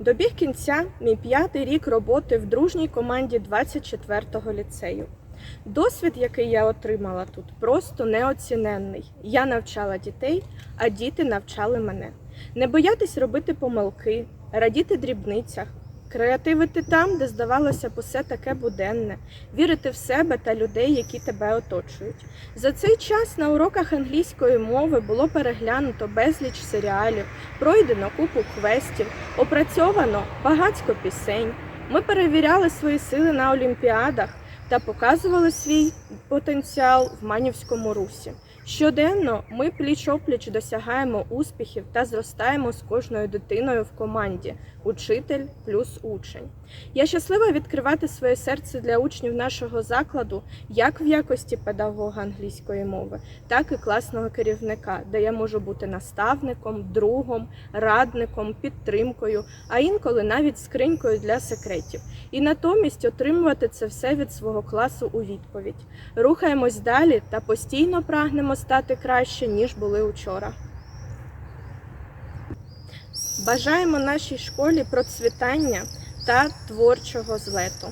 Добіг кінця мій п'ятий рік роботи в дружній команді 24-го ліцею. Досвід, який я отримала тут, просто неоціненний. Я навчала дітей, а діти навчали мене. Не боятись робити помилки, радіти дрібницях, креативити там, де здавалося б усе таке буденне, вірити в себе та людей, які тебе оточують. За цей час на уроках англійської мови було переглянуто безліч серіалів, пройдено купу квестів, опрацьовано багатько пісень. Ми перевіряли свої сили на олімпіадах та показували свій потенціал в манівському русі. Щоденно ми пліч-опліч досягаємо успіхів та зростаємо з кожною дитиною в команді учитель плюс учень. Я щаслива відкривати своє серце для учнів нашого закладу як в якості педагога англійської мови, так і класного керівника, де я можу бути наставником, другом, радником, підтримкою, а інколи навіть скринькою для секретів. І натомість отримувати це все від свого класу у відповідь. Рухаємось далі та постійно прагнемо стати краще, ніж були учора. Бажаємо нашій школі процвітання та творчого злету.